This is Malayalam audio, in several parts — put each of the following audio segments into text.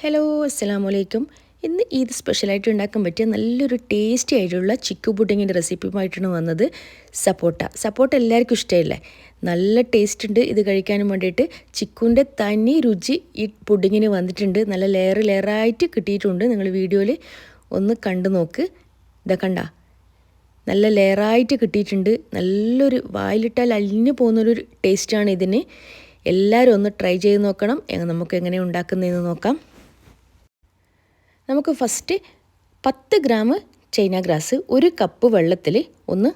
ഹലോ അസ്സാം വലൈക്കും ഇന്ന് ഇത് സ്പെഷ്യലായിട്ട് ഉണ്ടാക്കാൻ പറ്റിയ നല്ലൊരു ടേസ്റ്റി ആയിട്ടുള്ള ചിക്കു പുഡിങ്ങിന്റെ റെസിപ്പിയുമായിട്ടാണ് വന്നത്. സപ്പോട്ട. സപ്പോട്ട എല്ലാവർക്കും ഇഷ്ടമല്ലേ? നല്ല ടേസ്റ്റ് ഉണ്ട്. ഇത് കഴിക്കാനും വേണ്ടിയിട്ട് ചിക്കുവിന്റെ തനി രുചി ഈ പുഡിങ്ങിന് വന്നിട്ടുണ്ട്. നല്ല ലെയർ ലെയറായിട്ട് കിട്ടിയിട്ടുണ്ട്. നിങ്ങൾ വീഡിയോയിൽ ഒന്ന് കണ്ടു നോക്ക്. ഇതാ കണ്ട. നല്ല ലെയറായിട്ട് കിട്ടിയിട്ടുണ്ട്. നല്ലൊരു വായിലിട്ടാൽ അലിഞ്ഞു പോകുന്നൊരു ടേസ്റ്റാണ് ഇതിന്. എല്ലാവരും ഒന്ന് ട്രൈ ചെയ്ത് നോക്കണം. നമുക്ക് എങ്ങനെ ഉണ്ടാക്കുന്നതെന്ന് നോക്കാം. നമുക്ക് ഫസ്റ്റ് പത്ത് ഗ്രാം ചൈന ഗ്രാസ് ഒരു കപ്പ് വെള്ളത്തിൽ ഒന്ന്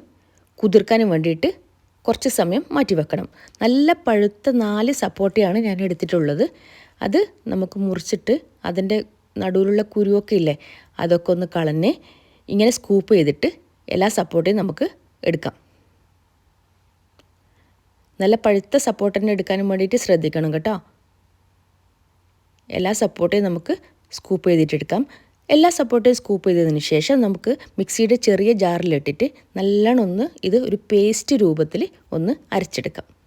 കുതിർക്കാനും വേണ്ടിയിട്ട് കുറച്ച് സമയം മാറ്റി വെക്കണം. നല്ല പഴുത്ത നാല് സപ്പോട്ടയാണ് ഞാൻ എടുത്തിട്ടുള്ളത്. അത് നമുക്ക് മുറിച്ചിട്ട് അതിന്റെ നടുവിലുള്ള കുരുവൊക്കെ ഇല്ലേ അതൊക്കെ ഒന്ന് കളഞ്ഞ് ഇങ്ങനെ സ്കൂപ്പ് ചെയ്തിട്ട് എല്ലാ സപ്പോർട്ടയും നമുക്ക് എടുക്കാം. നല്ല പഴുത്ത സപ്പോർട്ടിനെ എടുക്കാനും വേണ്ടിയിട്ട് ശ്രദ്ധിക്കണം കേട്ടോ. എല്ലാ സപ്പോർട്ടയും നമുക്ക് സ്കൂപ്പ് ചെയ്തിട്ടെടുക്കാം. എല്ലാ സപ്പോർട്ടും സ്കൂപ്പ് ചെയ്തതിന് ശേഷം നമുക്ക് മിക്സിയുടെ ചെറിയ ജാറിലിട്ടിട്ട് നല്ലോണം ഒന്ന് ഇത് ഒരു പേസ്റ്റ് രൂപത്തിൽ ഒന്ന് അരച്ചെടുക്കാം.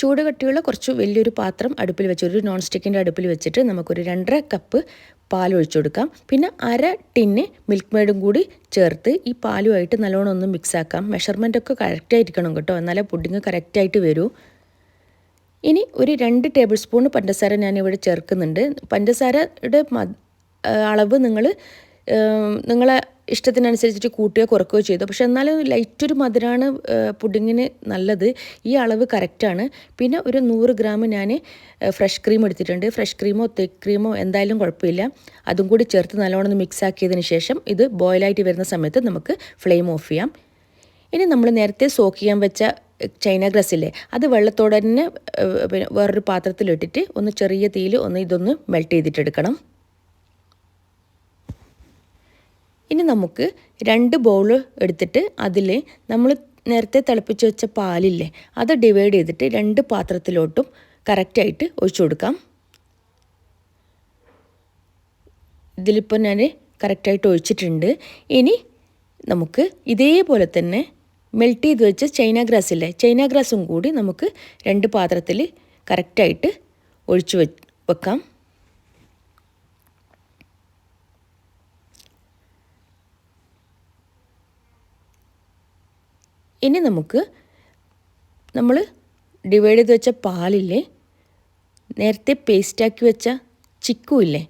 ചൂട് കട്ടിയുള്ള കുറച്ച് വലിയൊരു പാത്രം അടുപ്പിൽ വെച്ച് ഒരു നോൺ സ്റ്റിക്കിന്റെ അടുപ്പിൽ വെച്ചിട്ട് നമുക്കൊരു രണ്ടര കപ്പ് പാൽ ഒഴിച്ചു കൊടുക്കാം. പിന്നെ അര ടിന്ന് മിൽക്ക് മെയ്ഡും കൂടി ചേർത്ത് ഈ പാലുമായിട്ട് നല്ലോണം ഒന്ന് മിക്സ് ആക്കാം. മെഷർമെന്റ് ഒക്കെ കറക്റ്റായിരിക്കണം കേട്ടോ. എന്നാലേ പുഡിങ് കറക്റ്റായിട്ട് വരൂ. ഇനി ഒരു രണ്ട് ടേബിൾ സ്പൂൺ പഞ്ചസാര ഞാനിവിടെ ചേർക്കുന്നുണ്ട്. പഞ്ചസാരയുടെ അളവ് നിങ്ങൾ നിങ്ങളെ ഇഷ്ടത്തിനനുസരിച്ചിട്ട് കൂട്ടുകയോ കുറക്കുകയോ ചെയ്തു. പക്ഷെ എന്നാലും ലൈറ്റ് ഒരു മധുരമാണ് പുഡിങ്ങിന് നല്ലത്. ഈ അളവ് കറക്റ്റാണ് പിന്നെ ഒരു നൂറ് ഗ്രാം ഞാൻ ഫ്രഷ് ക്രീം എടുത്തിട്ടുണ്ട്. ഫ്രഷ് ക്രീമോ തേക്ക് ക്രീമോ എന്തായാലും കുഴപ്പമില്ല. അതും കൂടി ചേർത്ത് നല്ലോണം മിക്സ് ആക്കിയതിന് ശേഷം ഇത് ബോയിലായിട്ട് വരുന്ന സമയത്ത് നമുക്ക് ഫ്ലെയിം ഓഫ് ചെയ്യാം. ഇനി നമ്മൾ നേരത്തെ സോക്ക് ചെയ്യാൻ വെച്ച ചൈന ഗ്രാസ് ഇല്ലേ അത് വെള്ളത്തോടെ തന്നെ വേറൊരു പാത്രത്തിലിട്ടിട്ട് ഒന്ന് ചെറിയ തീയിൽ ഒന്ന് ഇതൊന്ന് മെൽറ്റ് ചെയ്തിട്ടെടുക്കണം ഇനി നമുക്ക് രണ്ട് ബൗൾ എടുത്തിട്ട് അതിൽ നമ്മൾ നേരത്തെ തിളപ്പിച്ച് വെച്ച പാലില്ലേ അത് ഡിവൈഡ് ചെയ്തിട്ട് രണ്ട് പാത്രത്തിലോട്ടും കറക്റ്റായിട്ട് ഒഴിച്ചു കൊടുക്കാം. ഇതിലിപ്പോൾ ഞാൻ കറക്റ്റായിട്ട് ഒഴിച്ചിട്ടുണ്ട്. ഇനി നമുക്ക് ഇതേപോലെ തന്നെ മെൽറ്റ് ചെയ്ത് വെച്ച ചൈന ഗ്രാസ് ഇല്ലേ ചൈന ഗ്രാസും കൂടി നമുക്ക് രണ്ട് പാത്രത്തിൽ കറക്റ്റായിട്ട് ഒഴിച്ചു വെക്കാം. ഇനി നമുക്ക് നമ്മൾ ഡിവൈഡ് ചെയ്ത് വെച്ച പാലില്ലേ? നേരത്തെ പേസ്റ്റാക്കി വെച്ച ചിക്കു ഇല്ലേ?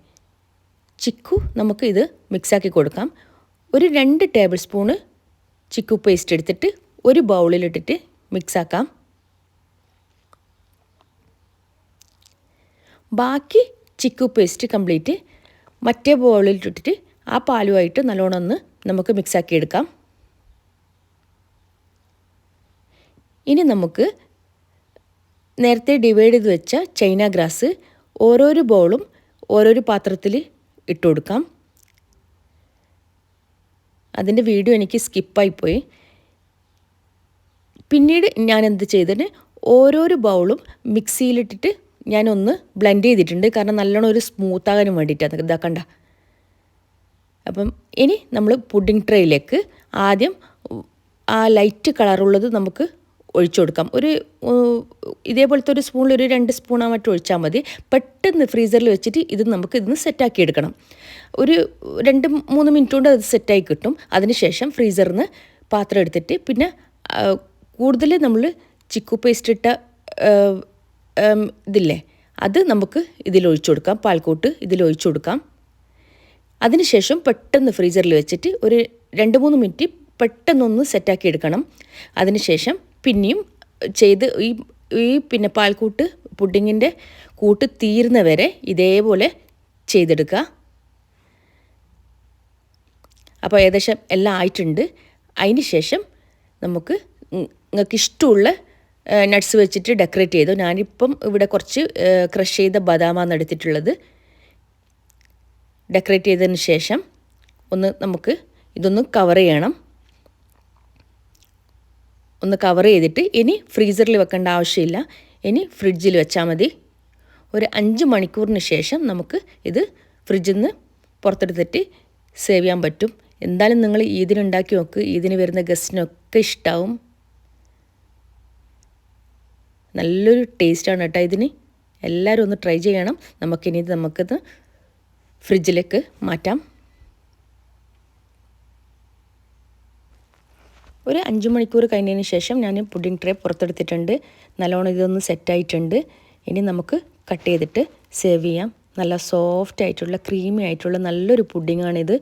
ചിക്കു നമുക്ക് ഇത് മിക്സാക്കി കൊടുക്കാം. ഒരു രണ്ട് ടേബിൾ സ്പൂണ് ചിക്കു പേസ്റ്റ് എടുത്തിട്ട് ഒരു ബൗളിലിട്ടിട്ട് മിക്സാക്കാം ബാക്കി ചിക്കു പേസ്റ്റ് കംപ്ലീറ്റ് മറ്റേ ബൗളിലിട്ടിട്ട് ആ പാലുമായിട്ട് നല്ലോണം ഒന്ന് നമുക്ക് മിക്സാക്കി എടുക്കാം. ഇനി നമുക്ക് നേരത്തെ ഡിവൈഡ് ചെയ്ത് വെച്ച ചൈന ഗ്രാസ് ഓരോരോ ബോളും ഓരോരോ പാത്രത്തിൽ ഇട്ട് കൊടുക്കാം. അതിന്റെ വീഡിയോ എനിക്ക് സ്കിപ്പായിപ്പോയി പിന്നീട് ഞാൻ എന്ത് ചെയ്തതിന് ഓരോരോ ബൗളും മിക്സിയിലിട്ടിട്ട് ഞാനൊന്ന് ബ്ലെൻഡ് ചെയ്തിട്ടുണ്ട്. കാരണം നല്ലോണം ഒരു സ്മൂത്താകാനും വേണ്ടിയിട്ടാണ്. ഇതാക്കണ്ട അപ്പം ഇനി നമ്മൾ പുഡിംഗ് ട്രേയിലേക്ക് ആദ്യം ആ ലൈറ്റ് കളറുള്ളത് നമുക്ക് ഒഴിച്ചു കൊടുക്കാം. ഒരു ഇതേപോലത്തെ ഒരു സ്പൂണിൽ ഒരു രണ്ട് സ്പൂണാ മറ്റും ഒഴിച്ചാൽ മതി. പെട്ടെന്ന് ഫ്രീസറിൽ വെച്ചിട്ട് ഇത് നമുക്ക് ഇതിന് സെറ്റാക്കി എടുക്കണം. ഒരു രണ്ട് മൂന്ന് മിനിറ്റ് കൊണ്ട് അത് സെറ്റായി കിട്ടും. അതിനുശേഷം ഫ്രീസറിൽ നിന്ന് പാത്രം എടുത്തിട്ട് പിന്നെ കൂടുതൽ നമ്മൾ ചിക്കു പേസ്റ്റ് ഇട്ട ഇതില്ലേ അത് നമുക്ക് ഇതിൽ ഒഴിച്ചു കൊടുക്കാം. പാൽക്കൂട്ട് ഇതിൽ ഒഴിച്ചു കൊടുക്കാം. അതിനുശേഷം പെട്ടെന്ന് ഫ്രീസറിൽ വെച്ചിട്ട് ഒരു രണ്ട് മൂന്ന് മിനിറ്റ് പെട്ടെന്നൊന്ന് സെറ്റാക്കി എടുക്കണം. അതിനുശേഷം പിന്നെയും ചെയ്ത് ഈ ഈ പിന്നെ പാൽക്കൂട്ട് പുഡിങ്ങിന്റെ കൂട്ട് തീരുന്ന വരെ ഇതേപോലെ ചെയ്തെടുക്കുക അപ്പോൾ ഏകദേശം എല്ലാം ആയിട്ടുണ്ട്. അതിന് ശേഷം നമുക്ക് നിങ്ങൾക്ക് ഇഷ്ടമുള്ള നട്ട്സ് വെച്ചിട്ട് ഡെക്കറേറ്റ് ചെയ്തു. ഞാനിപ്പം ഇവിടെ കുറച്ച് ക്രഷ് ചെയ്ത ബദാമാണ് എടുത്തിട്ടുള്ളത്. ഡെക്കറേറ്റ് ചെയ്തതിന് ശേഷം ഒന്ന് നമുക്ക് ഇതൊന്ന് കവർ ചെയ്യണം. ഒന്ന് കവർ ചെയ്തിട്ട് ഇനി ഫ്രീസറിൽ വെക്കേണ്ട ആവശ്യമില്ല. ഇനി ഫ്രിഡ്ജിൽ വെച്ചാൽ മതി. ഒരു അഞ്ച് മണിക്കൂറിന് ശേഷം നമുക്ക് ഇത് ഫ്രിഡ്ജിൽ നിന്ന് പുറത്തെടുത്തിട്ട് സേവ് ചെയ്യാൻ പറ്റും. എന്തായാലും നിങ്ങൾ ഈദിനുണ്ടാക്കി നോക്ക്. ഈദിന് വരുന്ന ഗസ്റ്റിനൊക്കെ ഇഷ്ടാവും. നല്ലൊരു ടേസ്റ്റാണ് കേട്ടോ ഇതിന്. എല്ലാവരും ഒന്ന് ട്രൈ ചെയ്യണം. നമുക്കിനി ഇത് നമുക്കിത് ഫ്രിഡ്ജിലേക്ക് മാറ്റാം. ഒരു അഞ്ച് മണിക്കൂർ കഴിഞ്ഞതിന് ശേഷം ഞാൻ പുഡിംഗ് ട്രേ പുറത്തെടുത്തിട്ടുണ്ട്. നല്ലോണം ഇതൊന്ന് സെറ്റായിട്ടുണ്ട്. ഇനി നമുക്ക് കട്ട് ചെയ്തിട്ട് സേവ് ചെയ്യാം. നല്ല സോഫ്റ്റ് ആയിട്ടുള്ള ക്രീമി ആയിട്ടുള്ള നല്ലൊരു പുഡിങ്ങാണിത്.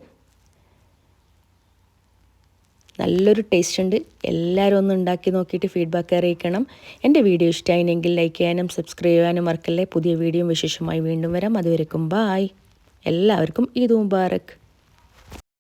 നല്ലൊരു ടേസ്റ്റ് ഉണ്ട്. എല്ലാവരും ഒന്ന് ഉണ്ടാക്കി നോക്കിയിട്ട് ഫീഡ്ബാക്ക് അറിയിക്കണം. എന്റെ വീഡിയോ ഇഷ്ടമായിരുന്നെങ്കിൽ ലൈക്ക് ചെയ്യാനും സബ്സ്ക്രൈബ് ചെയ്യാനും മറക്കല്ലേ. പുതിയ വീഡിയോയും വിശേഷമായി വീണ്ടും വരാം. അതുവരെക്കും ബായ് എല്ലാവർക്കും ഈദ് മുബാറക്ക്